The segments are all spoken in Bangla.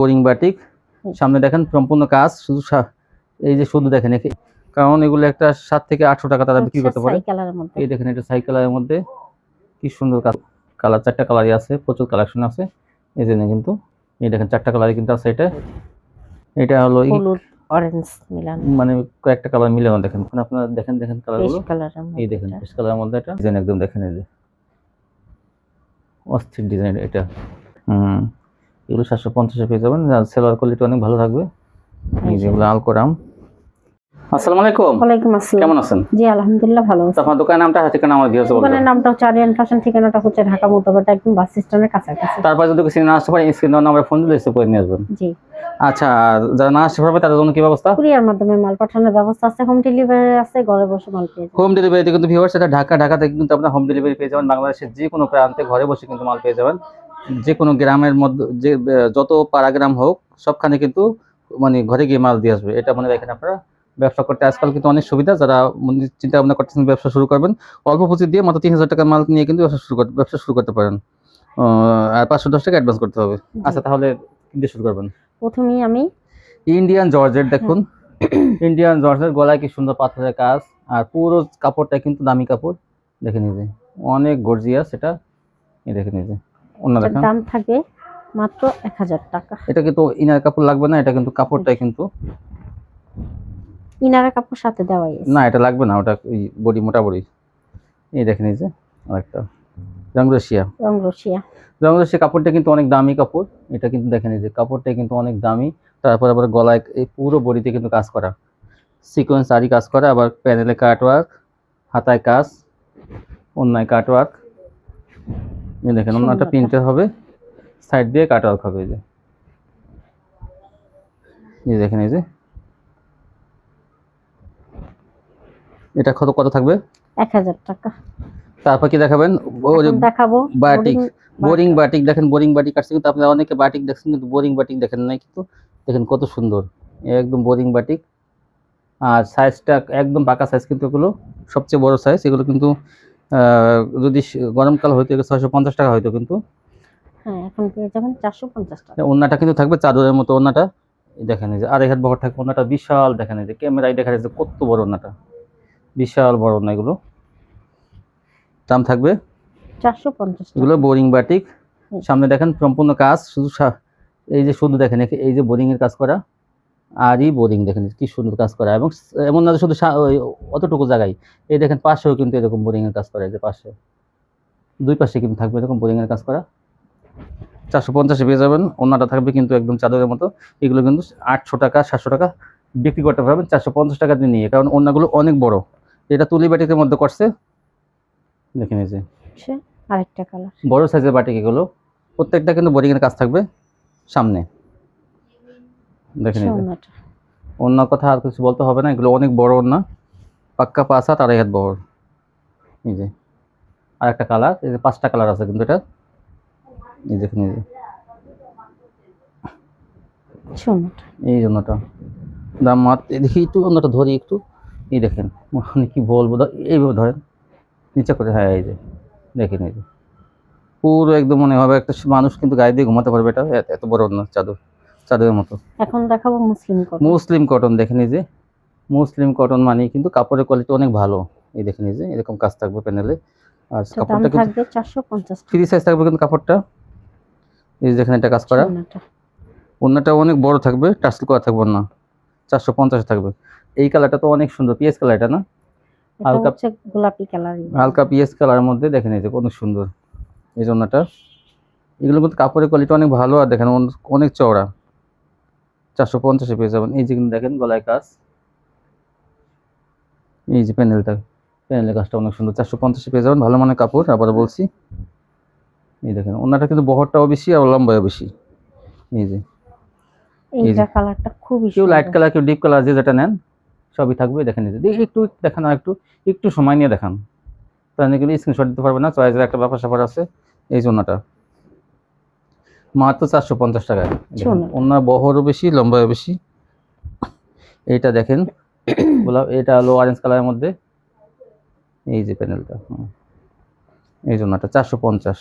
বোরিং বাটিক সামনে দেখেন সম্পূর্ণ কাজ শুধু এই যে শুধু দেখেন একে- কারণ এগুলো একটা সাত থেকে আটশো টাকা তারা বিক্রি করতে পারে। এই দেখেন এটা সাইকেলের মধ্যে। কি সুন্দর কালার চারটা কালারই আছে প্রচুর কালেকশন আছে। এই জন্য কিন্তু এই দেখেন চারটা কালারই কিন্তু আছে এটা। এটা হলো অরেঞ্জ মিলানো। মানে কয়েকটা কালার মিলে দেখেন। আপনারা দেখেন দেখেন কালারগুলো এই দেখেন বেশ কালারের মধ্যে এটা। ডিজাইন একদম দেখেন এই যে। অস্থির ডিজাইন এটা। হুম। এগুলো সাতশো পঞ্চাশে পেয়ে যাবেন। সেলার কোয়ালিটি অনেক ভালো থাকবে। এই যেগুলো আলকোরাম আসসালামু আলাইকুম। ওয়ালাইকুম আসসালাম। কেমন আছেন? জি আলহামদুলিল্লাহ ভালো আছি। আপনার দোকানের নামটা ঠিকানা আমার দিয়ে দোকানের নামটা হচ্ছে আরিয়ান ফ্যাশন ঠিকানাটা হচ্ছে ঢাকা মোতাবাটা একদম বাস স্ট্যান্ডের কাছাকাছি। তারপর যদি কিছু না আসতে পারে স্ক্রিন নাম্বার ফোন দিলে রিসিভ করে নিয়ে আসবেন। জি। আচ্ছা আর যারা না আসতে পারবে তাদের জন্য কি ব্যবস্থা? কুরিয়ার মাধ্যমে মাল পাঠানোর ব্যবস্থা আছে হোম ডেলিভারি আছে ঘরে বসে মাল পেয়ে যাবেন। হোম ডেলিভারিতে কিন্তু ভিউয়ার্স এটা ঢাকা ঢাকাতে কিন্তু আপনার হোম ডেলিভারি পেয়ে যাবেন। বাংলাদেশের যে কোনো প্রান্তে ঘরে বসে কিন্তু মাল পেয়ে যাবেন। যে কোনো গ্রামের মধ্যে যে যত পাড়া গ্রাম হোক সবখানে কিন্তু মানে ঘরে গিয়ে মাল দিয়ে আসবে। এটা মনে রাখেন আপনারা। ব্যবসা করতে আজকাল কিন্তু অনেক সুবিধা যারা চিন্তা ভাবনা করতেছেন ব্যবসা শুরু করবেন অল্প পুঁজি দিয়ে মাত্র তিন হাজার টাকার মাল নিয়ে কিন্তু ব্যবসা শুরু করতে ব্যবসা শুরু করতে পারেন। আর পাঁচশো দশ টাকা অ্যাডভান্স করতে হবে। আচ্ছা তাহলে দিয়ে শুরু করবেন। প্রথমেই আমি ইন্ডিয়ান জর্জেট দেখুন। ইন্ডিয়ান জর্জেট গলায় কি সুন্দর পাথরের কাজ আর পুরো কাপড়টা কিন্তু দামি কাপড়। দেখে নিজে অনেক গর্জিয়াস এটা। দেখে নিজে দাম থাকবে মাত্র এক হাজার টাকা। এটা কিন্তু ইনার কাপড় লাগবে না এটা কিন্তু কাপড়টাই কিন্তু ইনারা কাপড় সাথে দেওয়াই আছে। না এটা লাগবে না ওটা ওই বডি মোটা বডি। এই দেখে নিজে আরেকটা। রংরসিয়া। রং রসিয়া রংরসিয়া কাপড়টা কিন্তু অনেক দামি কাপড়। এটা কিন্তু দেখে নিজে কাপড়টা কিন্তু অনেক দামি। তারপর আবার গলায় এই পুরো বডিতে কিন্তু কাজ করা। সিকোয়েন্স আরই কাজ করা আবার প্যানেলে কাটওয়ার্ক হাতায় কাজ অন্যায় কাটওয়ার্ক। এই দেখেন সুন্দর। প্রিন্টের হবে সাইড দিয়ে কাটওয়ার্ক হবে এই যে। এই দেখেন এই যে। এটা কত কত থাকবে? এক হাজার টাকা। তারপর কি দেখাবেন? দেখাবো বাটিক বোরিং বাটিক। দেখেন বোরিং বাটিক কাটছে কিন্তু আপনারা অনেকে বাটিক দেখছেন কিন্তু বোরিং বাটিক দেখেন নাই কিন্তু। দেখেন কত সুন্দর একদম বোরিং বাটিক। আর সাইজটা একদম পাকা সাইজ কিন্তু এগুলো সবচেয়ে বড় সাইজ এগুলো কিন্তু যদি গরমকাল হয়তো ছয়শো পঞ্চাশ টাকা হয়তো কিন্তু। হ্যাঁ এখন পেয়ে যাবেন চারশো পঞ্চাশ টাকা। ওন্নাটা কিন্তু থাকবে চাদরের মতো ওন্নাটা এই দেখেন যে আড়াই হাত বহর থাকবে ওন্নাটা বিশাল দেখেন যে ক্যামেরায় দেখা যাচ্ছে কত বড় ওন্নাটা বিশাল বড় ওন্না এগুলো। দাম থাকবে চারশো পঞ্চাশ এগুলো বোরিং বাটিক। সামনে দেখেন সম্পূর্ণ কাজ শুধু এই যে শুধু দেখেন এই যে বোরিং এর কাজ করা। আরই বোরিং দেখেন কি সুন্দর কাজ করা। এবং এমন না শুধু অতটুকু জায়গায়। এই দেখেন পাশেও কিন্তু এরকম বোরিং এর কাজ করা এই যে পাশে। দুই পাশে কিন্তু থাকবে এরকম বোরিং এর কাজ করা। চারশো পঞ্চাশে পেয়ে যাবেন অন্যটা থাকবে কিন্তু একদম চাদরের মতো। এগুলো কিন্তু আটশো টাকা সাতশো টাকা বিক্রি করতে পারবেন চারশো পঞ্চাশ টাকা দিয়ে নিয়ে। কারণ অন্যগুলো অনেক বড়। এটা তুলি বাটিকের মধ্যে করছে। দেখেন এই যে। আরেকটা কালার বড় সাইজের বাটিক এগুলো। প্রত্যেকটা কিন্তু বোরিং এর কাজ থাকবে সামনে। দেখেন। অন্য কথা আর কিছু বলতে হবে না এগুলো অনেক বড় না পাক্কা পাঁচ হাত আড়াই হাত বড় এই যে আর একটা কালার এই যে পাঁচটা কালার আছে কিন্তু এটা। এই দেখেন এই যে এই জন্যটা দাম মাত্র দেখি একটু অন্যটা ধরি একটু। এই দেখেন মানে কি বলব এইভাবে ধরেন। নিচে করে হ্যাঁ এই যে দেখেন এই যে পুরো একদম মনে হবে একটা মানুষ কিন্তু গায়ে দিয়ে ঘুমাতে পারবে এটা এত- বড় না চাদর। চাদরের মতো। এখন দেখাবো মুসলিম কটন মুসলিম কটন দেখেন এই যে। মুসলিম কটন মানে কিন্তু কাপড়ের কোয়ালিটি অনেক ভালো। এই দেখেন এই যে এরকম কাজ থাকবে প্যানেলে আর কাপড়টা থাকবে চারশো পঞ্চাশ টাকা ফ্রি সাইজ থাকবে কিন্তু কাপড়টা। এই যে দেখেন এটা কাজ করা। অন্যটা অনেক বড় থাকবে টাসল করা থাকবে না। চারশো পঞ্চাশ থাকবে। এই কালারটা তো অনেক সুন্দর পিএস কালার এটা না? হালকা- গোলাপি কালার হালকা পিএস কালারের মধ্যে দেখেন এই যে অনেক সুন্দর। এই জন্যটা এগুলো কিন্তু কাপড়ের কোয়ালিটি অনেক ভালো আর দেখেন অন- অনেক চওড়া। চারশো পঞ্চাশে পেয়ে যাবেন। এই যে কিন্তু দেখেন গলায় কাজ। এই যে প্যানেলটা প্যানেলের কাজটা অনেক সুন্দর। চারশো পঞ্চাশে পেয়ে যাবেন ভালো মানের কাপড় আবার বলছি। এই দেখেন ওনাটা কিন্তু বহরটাও বেশি আর লম্বায়ও বেশি। এই যে। এই এইটা যে। কালারটা খুবই কেউ লাইট কালার কেউ ডিপ কালার যে যেটা নেন সবই থাকবে। দেখেন একটু দেখান আর একটু একটু সময় নিয়ে দেখান। তাহলে কিন্তু স্ক্রিনশট দিতে পারবে না চয়েসের একটা ব্যাপার স্যাপার আছে। এই জন্যটা মাত্র চারশো পঞ্চাশ টাকা। ওনার বহরও বেশি লম্বায়ও বেশি। এইটা দেখেন গোলাপ এটা হলো অরেঞ্জ কালারের মধ্যে। এই যে প্যানেলটা। এই জন্যটা চারশো পঞ্চাশ।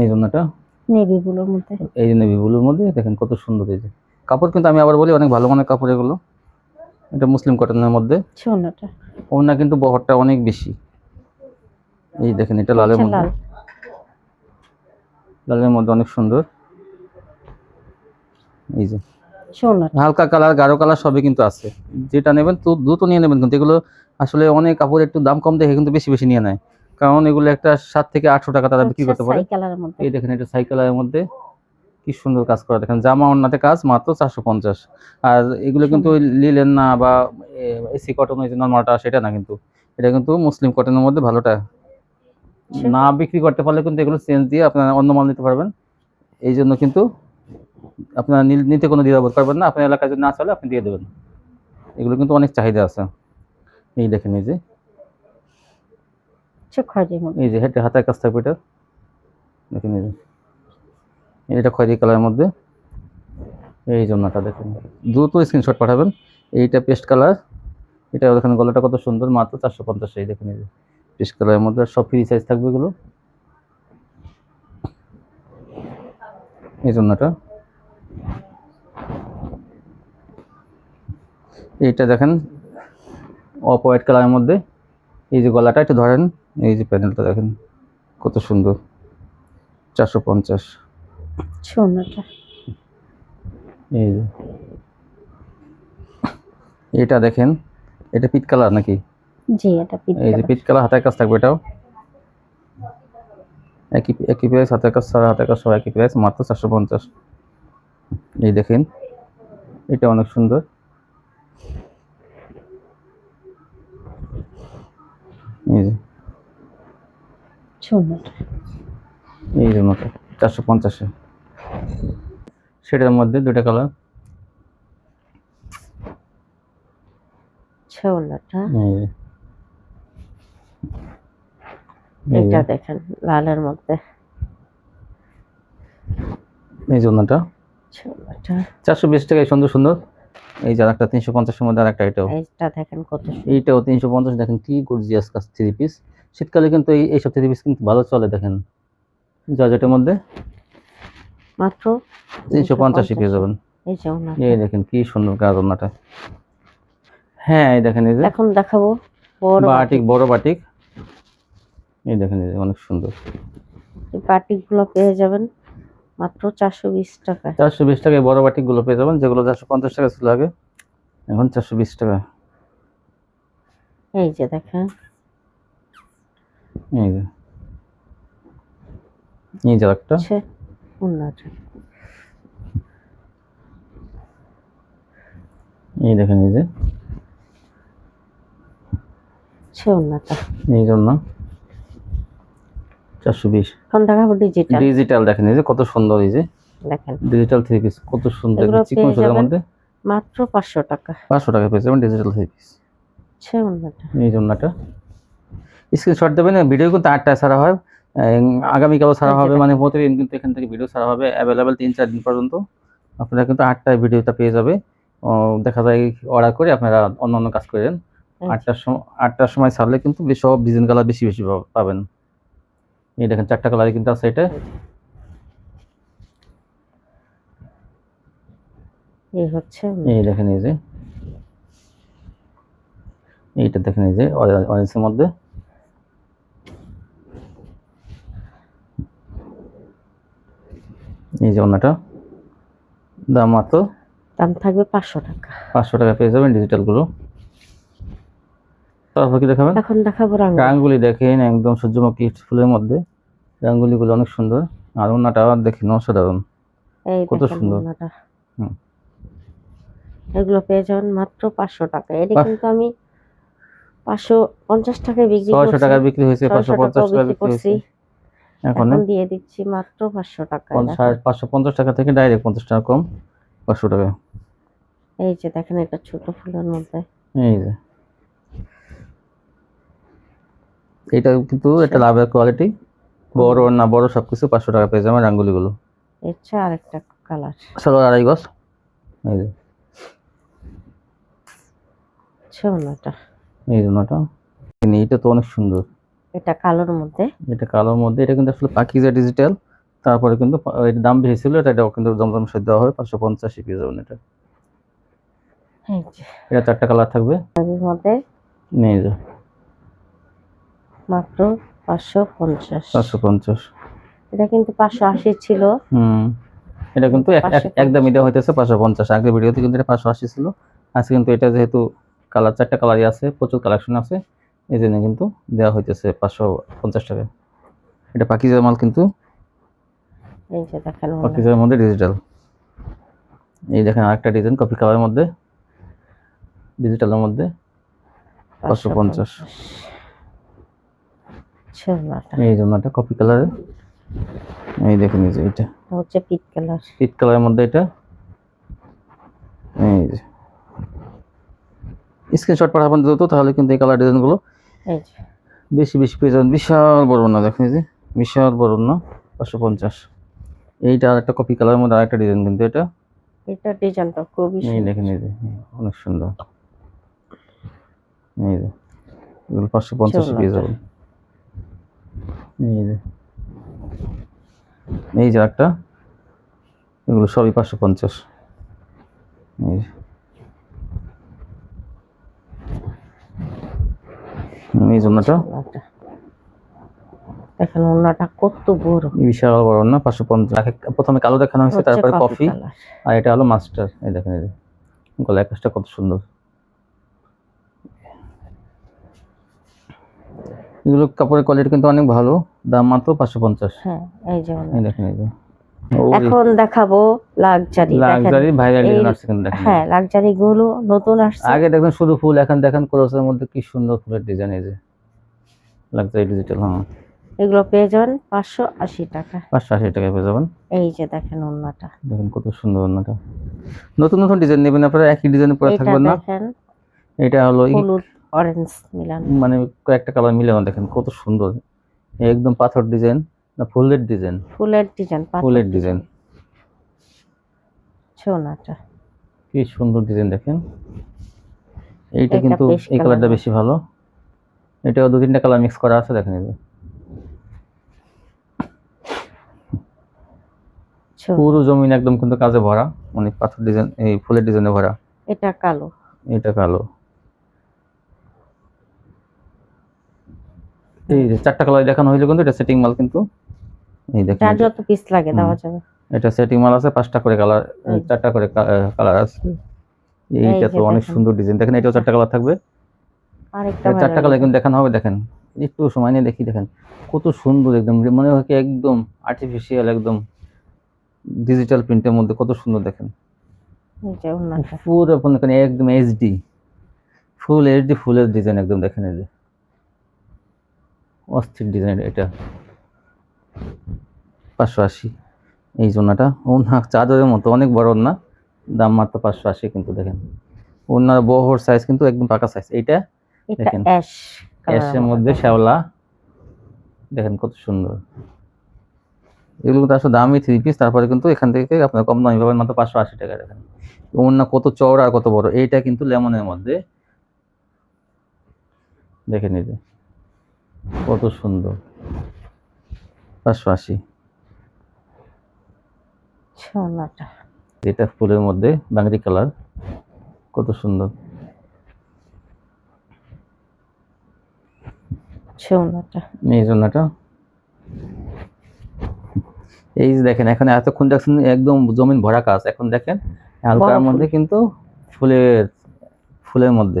এই জন্যটা মধ্যে। এই যে নেভি ব্লুর মধ্যে দেখেন কত সুন্দর এই যে। কাপড় কিন্তু আমি আবার বলি অনেক ভালো মানের কাপড় এগুলো। এটা মুসলিম কটনের মধ্যে। ওনা কিন্তু বহরটা অনেক বেশি। এই দেখেন এটা লালের আচ্ছা, মধ্যে। লালের মধ্যে অনেক সুন্দর। এই যে। হালকা কালার গাঢ় কালার সবই কিন্তু আছে। যেটা নেবেন তো দ্রুত নিয়ে নেবেন কিন্তু এগুলো আসলে অনেক কাপড় একটু দাম কম দেখে কিন্তু বেশি বেশি নিয়ে নেয়। কারণ এগুলো একটা সাত থেকে আটশো টাকা তারা বিক্রি করতে পারে। এই দেখেন এটা সাইকেলের মধ্যে। কি সুন্দর কাজ করা। দেখেন জামা অন্যতে কাজ মাত্র চারশো পঞ্চাশ। আর এগুলো কিন্তু লিলেন না বা এসি কটন ওই যে নর্মালটা সেটা না কিন্তু। এটা কিন্তু মুসলিম কটনের মধ্যে ভালোটা। আচ্ছা। না বিক্রি করতে পারলে কিন্তু এগুলো চেঞ্জ দিয়ে আপনারা অন্য মাল নিতে পারবেন। এই জন্য কিন্তু আপনারা নিতে কোনো দ্বিধাবোধ করবেন না। আপনার এলাকায় যদি না চলে আপনি দিয়ে দেবেন। এগুলো কিন্তু অনেক চাহিদা আছে। এই দেখেন এই যে। এই যে হেঁটে হাতের কাজ থাকবে এটা দেখেন এই যে। এটা খয়েরি কালারের মধ্যে। এই জন্যটা দেখুন। দ্রুত স্ক্রিনশট পাঠাবেন। এইটা পেস্ট কালার এটা দেখেন, গলাটা কত সুন্দর। মাত্র চারশো পঞ্চাশ এই দেখুন এই পেস্ট কালারের মধ্যে। সব ফ্রি সাইজ থাকবে এগুলো। এই জন্যটা এইটা দেখেন অফ হোয়াইট কালারের মধ্যে। এই যে গলাটা, একটু ধরেন। এই যে প্যানেলটা দেখেন, কত সুন্দর। চারশো পঞ্চাশ। ছোলাটা এই এটা দেখেন এটা পিট কালার নাকি? জি এটা পিট এই যে পিট কালার হাতের কাজ থাকবে এটাও? একই একই প্রাইস হাতের কাজ সারা হাতের কাজ সব একই প্রাইস মাত্র চারশো পঞ্চাশ। এই দেখেন এটা অনেক সুন্দর। এই যে। এই যে মতো চারশো পঞ্চাশে। সেটার মধ্যে দুটো কালার। ছোলাটা। এই যে। এটা দেখেন লালের মধ্যে। এই জন্যটা ছোলাটা। চারশো বিশ টাকায় সুন্দর সুন্দর। এই যে একটা তিনশো পঞ্চাশের মধ্যে আর একটা এটাও। এইটা দেখেন কত এইটাও তিনশো পঞ্চাশ। দেখেন কি গর্জিয়াস কাজ থ্রি পিস শীতকালে কিন্তু এই এইসব থ্রি পিস কিন্তু ভালো চলে দেখেন। জর্জেটের মধ্যে মাত্র তিনশো পঞ্চাশে পেয়ে যাবেন এই দেখেন কি সুন্দর কাজ ওনাটা। হ্যাঁ এই দেখেন এই যে। এখন দেখাবো বড় বাটিক বড় বাটিক। এই দেখেন এই অনেক সুন্দর। বাটিকগুলো পেয়ে যাবেন মাত্র চারশো বিশ টাকায়। চারশো বিশ টাকায় বড় বাটিকগুলো পেয়ে যাবেন যেগুলো চারশো পঞ্চাশ টাকা ছিল আগে এখন চারশো বিশ টাকা। এই যে দেখেন। এই যে। এই যে একটা। এই দেখেন এই যে। ওনাটা এই জন্য। চারশো বিশ। এখন দেখাবো ডিজিটাল ডিজিটাল দেখেন এই যে কত সুন্দর এই যে। দেখেন। ডিজিটাল থ্রি পিস কত সুন্দর চিকন সুতার মধ্যে। মাত্র পাঁচশো টাকা। পাঁচশো টাকা পেয়ে যাবেন ডিজিটাল থ্রি পিস হচ্ছে ওনাটা এই জন্যটা। স্ক্রিনশট দেবেন ভিডিও কিন্তু আটটায় ছাড়া হয়। আগামীকালও ছাড়া এই হবে মানে প্রতিদিন কিন্তু এখান থেকে ভিডিও ছাড়া হবে অ্যাভেলেবেল তিন চার দিন পর্যন্ত। আপনারা কিন্তু আটটায় ভিডিওটা পেয়ে যাবে। দেখা যায় অর্ডার করে আপনারা অন্য অন্য কাজ করেন। এই আটটার সময় আটটার সময় ছাড়লে কিন্তু বেশ সব ডিজাইন কালার বেশি বেশি পাবেন। এই দেখেন চারটা কালারে কিন্তু আছে এটা। এই হচ্ছে এই দেখেন এই যে। এইটা দেখেন এই যে অরেঞ্জের মধ্যে। এই যে অন্যটা। দাম মাত্র? দাম থাকবে পাঁচশো টাকা। পাঁচশো টাকা পেয়ে যাবেন ডিজিটালগুলো তারপর কি দেখাবেন? এখন দেখাবো রাঙা। রাঙ্গুলি দেখেন একদম সূর্যমুখী ফুলের মধ্যে। রাঙ্গুলিগুলো অনেক সুন্দর। আর অন্যটা দেখেন অসাধারণ। কত সুন্দর। হুম। এগুলো পেয়ে যাবেন মাত্র পাঁচশো টাকা। এটা কিন্তু আমি পাঁচশো পঞ্চাশ টাকায় বিক্রি ছয়শো টাকা বিক্রি হয়েছে পাঁচশো পঞ্চাশ টাকা বিক্রি হয়েছে। এখন দিয়ে দিচ্ছি মাত্র পাঁচশো টাকা পাঁচশো পঞ্চাশ টাকা থেকে ডাইরেক্ট পঞ্চাশ টাকা কম পাঁচশো টাকা। এই যে দেখেন এটা ছোট ফুলের মধ্যে। এই যে। এটা কিন্তু একটা লাভের কোয়ালিটি বড় আর না বড় সব কিছু পাঁচশো টাকা পেয়ে যাবেন রাঙ্গুলিগুলো চেয়ে আরেকটা কালার চলো আড়াই গজ। এই যে। হচ্ছে ওনাটা এই জন্যটা এইটা তো অনেক সুন্দর। এটা কালোর মধ্যে। এটা কালোর মধ্যে এটা কিন্তু আসলে পাকিজা ডিজিটাল তারপরে কিন্তু এর দাম বেশি ছিল এটা এটাও কিন্তু জমজম সাথে দেওয়া হবে পাঁচশো পঞ্চাশি পেয়ে যাবেন এটা এটা চারটা কালার থাকবে। মধ্যে নিয়ে যা মাত্র পাঁচশো পঞ্চাশ। পাঁচশো পঞ্চাশ। এটা কিন্তু পাঁচশো আশি ছিল। হুম। এটা কিন্তু এক- এক- 550 একদম এটা হইতেছে পাঁচশো পঞ্চাশ। আগের ভিডিওতে কিন্তু এটা পাঁচশো আশি ছিল। আজকে কিন্তু এটা যেহেতু কালার চারটা কালারই আছে প্রচুর কালেকশন আছে। এই জন্য কিন্তু দেওয়া হইতেছে পাঁচশো পঞ্চাশ টাকা। এটা পাকিজার মাল কিন্তু। পাকিজার মধ্যে ডিজিটাল এই দেখেন আরেকটা ডিজাইন কপি কালারের মধ্যে ডিজিটালের মধ্যে পাঁচশো পঞ্চাশ। এই জন্য একটা কপি কালারে এই দেখুন এই যে এটা। হচ্ছে পিট কালার পিট কালারের মধ্যে এটা। এই যে। স্ক্রিনশট পাঠাবেন দ্রুত তাহলে কিন্তু এই কালার ডিজাইনগুলো বেশি বেশি পেয়ে যাবেন বিশাল বড় না দেখুন যে। বিশাল বড় না পাঁচশো পঞ্চাশ। এইটা আরেকটা কপি কালারের মধ্যে আরেকটা ডিজাইন কিন্তু এটা। এটা ডিজাইনটা খুবই এই দেখেন এই যে। অনেক সুন্দর। এই যে। এগুলো পাঁচশো পঞ্চাশ পেয়ে যাবেন। এই যে। এই যে একটা এগুলো সবই পাঁচশো পঞ্চাশ। এই যে হুম, এই জন্যটা। দেখেন ওনাটা কত বড়। বিশাল বড় না পাঁচশো পঞ্চাশ। প্রথমে কালো দেখানো হয়েছে তারপরে কফি আর এটা হলো মাস্টার এই দেখেন এই যে। কাজটা কত সুন্দর। এগুলো কাপড়ের কোয়ালিটি কিন্তু অনেক ভালো। দাম মাত্র পাঁচশো পঞ্চাশ। হ্যাঁ এই যে দেখেন এই যে। এখন দেখাবো লাক্সারি লাক্সারি ভাইরাল ডিজাইন দেখেন। হ্যাঁ লাক্সারি গুলো নতুন আসছে। আগে দেখবেন শুধু ফুল এখন দেখেন ক্রসের মধ্যে কি সুন্দর ফুলের ডিজাইন এই যে। লাক্সারি ডিজিটাল হ্যাঁ। এগুলো পেয়ে যাবেন পাঁচশো আশি টাকা। পাঁচশো আশি টাকায় পেয়ে যাবেন। এই যে দেখেন ওনাটা দেখেন কত সুন্দর অন্যটা নতুন নতুন ডিজাইন নেবেন আপনারা একই ডিজাইনে পরে থাকবেন না। দেখেন। এটা হলো হলুদ অরেঞ্জ মিলানো। মানে কয়েকটা কালার মিলানো দেখেন কত সুন্দর। একদম পাথর ডিজাইন না ফুলের ডিজাইন? ফুলের ডিজাইন ফুলের ডিজাইন। সোনাটা কি সুন্দর ডিজাইন দেখেন। এইটা কিন্তু এই কালারটা বেশি ভালো। এটাও দু তিনটা কালার মিক্স করা আছে দেখেন এই। পুরো জমিন একদম কিন্তু কাজে ভরা অনেক পাথর ডিজাইন এই ফুলের ডিজাইনে ভরা। এটা কালো। এটা কালো। এই যে চারটা কালার দেখানো হয়েছে কিন্তু এটা সেটিং মাল কিন্তু। এই দেখেন যার এটা। যত পিস লাগে দেওয়া যাবে। এটা সেটিং মাল আছে পাঁচটা করে কালার চারটা করে কালার আছে। এইটা তো অনেক সুন্দর ডিজাইন দেখেন এটাও চারটা কালার থাকবে। আরেকটা চারটা কালার কিন্তু দেখানো হবে দেখেন। একটু সময় নিয়ে দেখি দেখেন। কত সুন্দর একদম মনে হয় কি একদম আর্টিফিশিয়াল একদম ডিজিটাল প্রিন্টের মধ্যে কত সুন্দর দেখেন। পুরো একদম এইচডি ফুল এইচডি ফুলের ডিজাইন একদম দেখেন এই যে। অস্থির ডিজাইন এটা। পাঁচশো আশি। এই জন্যটা ওনা চাদরের মতো অনেক বড় না দাম মাত্র পাঁচশো আশি কিন্তু দেখেন। ওনার বহর সাইজ কিন্তু একদম পাকা সাইজ এইটা দেখেন। অ্যাশ অ্যাশের মধ্যে শ্যাওলা। দেখেন কত সুন্দর। এগুলো কিন্তু আসলে দামি থ্রি পিস তারপরে কিন্তু এখান থেকে আপনার কম দামি পাবেন মাত্র পাঁচশো আশি টাকা দেখেন। অন্য কত চওড়া আর কত বড়। এইটা কিন্তু লেমনের মধ্যে। দেখেন এই যে। কত সুন্দর। পাঁচশো আশি। এটা ফুলের মধ্যে বাঙ্গি কালার কত সুন্দর। এই এই যে দেখেন এখন এতক্ষণ দেখছেন একদম জমিন ভরা কাজ। এখন দেখেন হালকার মধ্যে কিন্তু ফুলের ফুলের মধ্যে।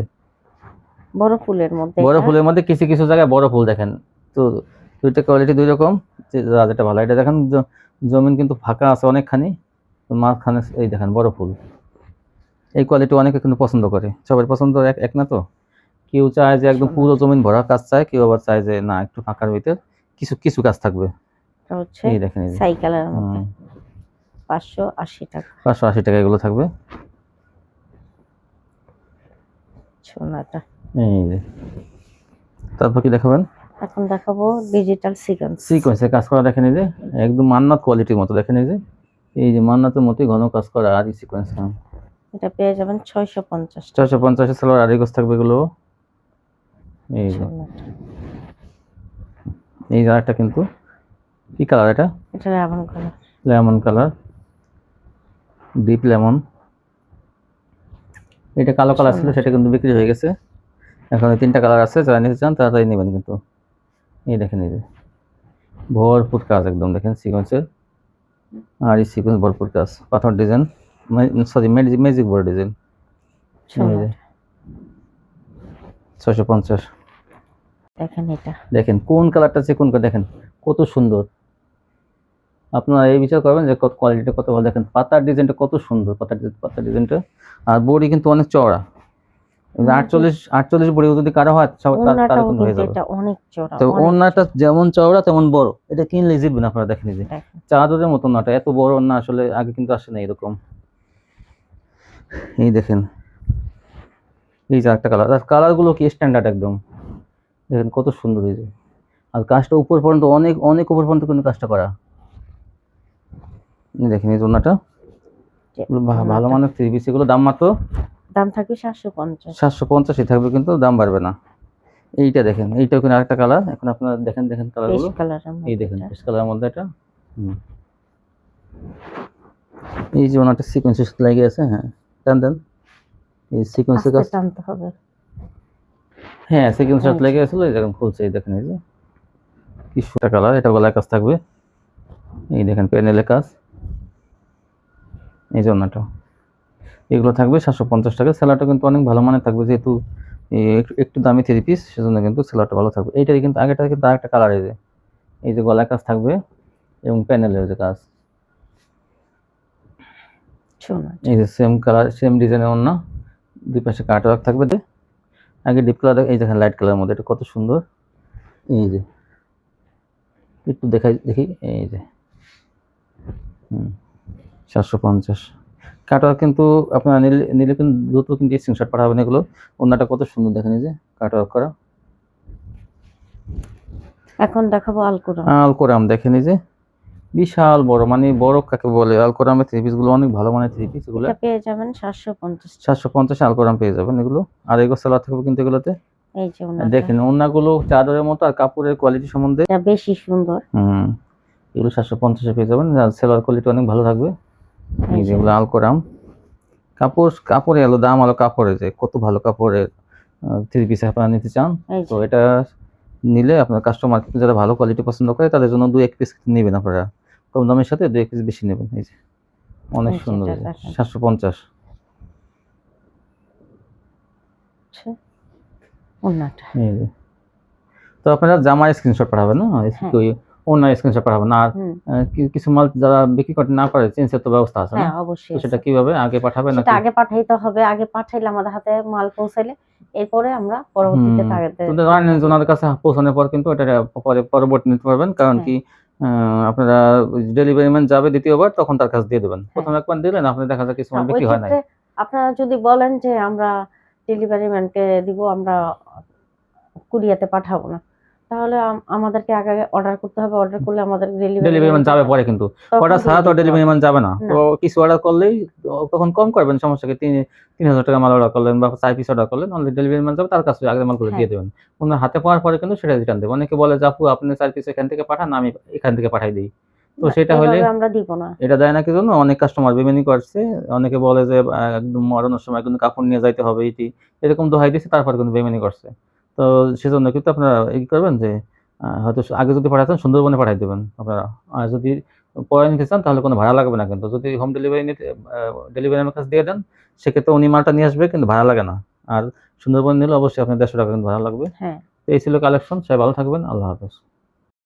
বড় ফুলের মধ্যে বড় ফুলের মধ্যে কিছু কিছু জায়গায় বড় ফুল দেখেন। তো দুইটা কোয়ালিটি দুই রকম যেটা ভালো। এটা দেখেন জমিন কিন্তু ফাঁকা আছে অনেকখানি মাঝখানে এই দেখেন বড় ফুল। এই কোয়ালিটি অনেকে কিন্তু পছন্দ করে। সবার পছন্দ এক এক না তো? কেউ চায় যে একদম পুরো জমিন ভরা কাজ চায় কেউ আবার চায় যে না একটু ফাঁকার ভিতর কিছু কিছু কাজ থাকবে। হচ্ছে এই দেখেন এই সাইকেলের মধ্যে হুম, পাঁচশো আশি টাকা। এগুলো থাকবে। সোনাটা এই তারপর কি দেখাবেন? এখন দেখাবো ডিজিটাল সিকোয়েন্স সিকোয়েন্সে কাজ করা দেখেন এই যে একদম মান্নাত কোয়ালিটির মতো দেখেন এই যে। এই যে মান্নাতের মতোই ঘন কাজ করা আর সিকোয়েন্স এটা পেয়ে যাবেন ছয়শো পঞ্চাশ ছয়শো সালোয়ার আড়াই গজ থাকবে এগুলো। এই যে। এই একটা কিন্তু। কি কালার এটা? এটা Ravan colour lemon colour deep lemon এটা কালো কালার ছিল সেটা কিন্তু বিক্রি হয়ে গেছে। এখন তিনটা কালার আছে যারা নিতে চান তাড়াতাড়ি নেবেন কিন্তু। দেখেন এই যে। ভরপুর কাজ একদম দেখেন সিকোয়েন্সের আর এই সিকোয়েন্স ভরপুর কাজ। পাথর design sorry magic magic board design ছশো পঞ্চাশ। দেখেন এটা। দেখেন কোন কালারটা আছে কোন দেখেন কত সুন্দর। আপনারা এই বিচার করবেন যে কত কোয়ালিটিটা কত ভালো। দেখেন পাতার ডিজাইনটা কত সুন্দর পাতার পাতার ডিজাইনটা আর বড়ি কিন্তু অনেক চওড়া। হুম, আটচল্লিশ আটচল্লিশ বড়ি যদি কারও হয় তার- হয়ে যাবে। তো ওনাটা যেমন চওড়া তেমন বড়। এটা কিনলে জিতবেন আপনারা দেখেন এই যে চাদরের মতন নাটা এত বড় না আসলে আগে কিন্তু আসে না এরকম। এই দেখেন। এই যে একটা কালার আর কালারগুলো কি স্ট্যান্ডার্ড একদম। দেখেন কত সুন্দর হয়েছে আর কাজটা উপর পর্যন্ত অনেক অনেক উপর পর্যন্ত কিন্তু কাজটা করা। দেখেন এই জন্যটা ভালো মানের থ্রি পিস এগুলো দাম মাত্র দাম থাকবে সাতশো পঞ্চাশ। সাতশো পঞ্চাশই থাকবে কিন্তু দাম বাড়বে না। এইটা দেখেন এইটাও কিন্তু আরেকটা কালার এখন আপনারা দেখেন দেখেন কালারগুলো কালার এই দেখেন পেস্ট কালারের মধ্যে এটা। এই যে ওনাটা সিকোয়েন্স লেগে আছে হ্যাঁ। টান দেন। এই সিকোয়েন্সের কাজ টানতে হবে। হ্যাঁ সিকোয়েন্স হ্যাঁ। লেগে আসলে এই দেখেন খুলছে এই দেখেন এই যে। কি সুন্দর কালার এটা গলায় কাজ থাকবে। এই দেখেন প্যানেলের কাজ। এই যে ওনাটা এগুলো থাকবে সাতশো পঞ্চাশ টাকা। সেলারটা কিন্তু অনেক ভালো মানের থাকবে যেহেতু একটু দামি থ্রি পিস সেজন্য কিন্তু সেলারটা ভালো থাকবে। এইটাই কিন্তু আগেটা কিন্তু আরেকটা কালার এই যে এই যে গলায় কাজ থাকবে এবং প্যানেলের যে কাজ। এই যে সেম কালার সেম ডিজাইনের অন্য দুই পাশে কাট ওয়ার্ক থাকবে যে। আগে ডিপ কালার এই দেখেন লাইট কালারের মধ্যে এটা কত সুন্দর। এই যে একটু দেখাই দেখি এই যে। হুম সাতশো পঞ্চাশ। কাট ওয়ার্ক কিন্তু আপনারা নিলে নিলে কিন্তু দ্রুত কিন্তু স্ক্রিনশট পাঠাবেন এগুলো। অন্যটা কত সুন্দর দেখেন এই যে কাট ওয়ার্ক করা। এখন দেখাবো আলকুরা আল কোরাম দেখেন এই যে বিশাল বড় মানে বড় কাকে বলে? আল কোরামের থ্রি পিসগুলো অনেক ভালো মানে থ্রি পিসগুলো পেয়ে যাবেন সাতশো পঞ্চাশ সাতশো পঞ্চাশে আলকোরাম পেয়ে যাবেন এগুলো। আর এগুলো সেলার থাকবে কিন্তু এগুলোতে। এই যে ওনাটা। দেখেন ওনাগুলো চাদরের মতো আর কাপড়ের কোয়ালিটি সম্বন্ধে। এটা বেশি সুন্দর। হুম এগুলো সাতশো পঞ্চাশে পেয়ে যাবেন। আর সেলার কোয়ালিটি অনেক ভালো থাকবে। এই এই যে যেগুলো কাপড় কাপড়ে এলো দাম আলো কাপড়ে যে কত ভালো কাপড়ের থ্রি পিস আপনারা নিতে চান। তো এটা নিলে আপনার কাস্টমার যারা ভালো কোয়ালিটি পছন্দ করে তাদের জন্য দুই এক পিস নেবেন আপনারা। কম দামের সাথে দুই এক পিস বেশি নেবেন এই যে। অনেক সুন্দর সাতশো পঞ্চাশ। যে। তো আপনারা জামার স্ক্রিনশট পাঠাবেন না? হ্যাঁ। অন্য স্ক্রিনশট পাঠাবেন না আর কিছু মাল যারা বিক্রি করতে না পারে চেঞ্জের তো ব্যবস্থা আছে না? হ্যাঁ অবশ্যই সেটা কীভাবে? আগে পাঠাবেন সেটা নাকি? আগে পাঠাইতে হবে। আগে পাঠাইলে আমাদের হাতে মাল পৌঁছাইলে এরপরে আমরা পরবর্তীতে জানেন যে কাছে পৌঁছানোর পর কিন্তু এটা পরে পরবর্তী নিতে পারবেন। কারণ হ্যাঁ। কি আপনারা ডেলিভারি ম্যান যাবে দ্বিতীয়বার তখন তার কাছে দিয়ে দেবেন। হ্যাঁ। প্রথম একবার দিলেন আপনি দেখা যায় কিছু মাল হ্যাঁ, বিক্রি হয় না আপনারা যদি বলেন যে আমরা ডেলিভারি ম্যানকে দিব আমরা কুরিয়াতে পাঠাবো না। তাহলে আমাদেরকে আগে অর্ডার করতে হবে। অর্ডার করলে আমাদের ডেলিভারি ম্যান যাবে পরে কিন্তু। অর্ডার ছাড়া তো ডেলিভারি ম্যান যাবে না। তো কিছু অর্ডার করলেই তখন কম করবেন সমস্যা কি? তিন তিন হাজার টাকা মাল অর্ডার করলেন বা চার পিস অর্ডার করলেন তাহলে ডেলিভারি ম্যান যাবে তার কাছে আগে মালগুলো দিয়ে হ্যাঁ। দেবেন। ওনার হাতে পাওয়ার পরে কিন্তু সেটা রিটার্ন দেবেন। অনেকে বলে আপু আপনি চার পিস এখান থেকে পাঠান আমি এখান থেকে পাঠাই দিই। তো সেটা হলে আমরা দিব না। এটা দেয় না কি জন্য? অনেক কাস্টমার বেমেনি করছে। অনেকে বলে যে একদম মরানোর সময় কিন্তু কাপড় নিয়ে যাইতে হবে এটি এরকম দোহাই দিচ্ছে তারপর কিন্তু বেমেনি করছে। তো সেজন্য কিন্তু আপনারা এই করবেন যে হয়তো আগে যদি পাঠাতেন সুন্দরবনে পাঠাই দেবেন আপনারা। আর যদি পরে নিতে চান তাহলে কোনো ভাড়া লাগবে না কিন্তু। যদি হোম ডেলিভারি নিতে ডেলিভারি আমার কাছে দিয়ে দেন সেক্ষেত্রে উনি মালটা নিয়ে আসবে কিন্তু ভাড়া লাগে না। আর সুন্দরবন নিলে অবশ্যই আপনার দেড়শো টাকা কিন্তু ভাড়া লাগবে। হ্যাঁ। তো এই ছিল কালেকশন সবাই ভালো থাকবেন। আল্লাহ হাফেজ।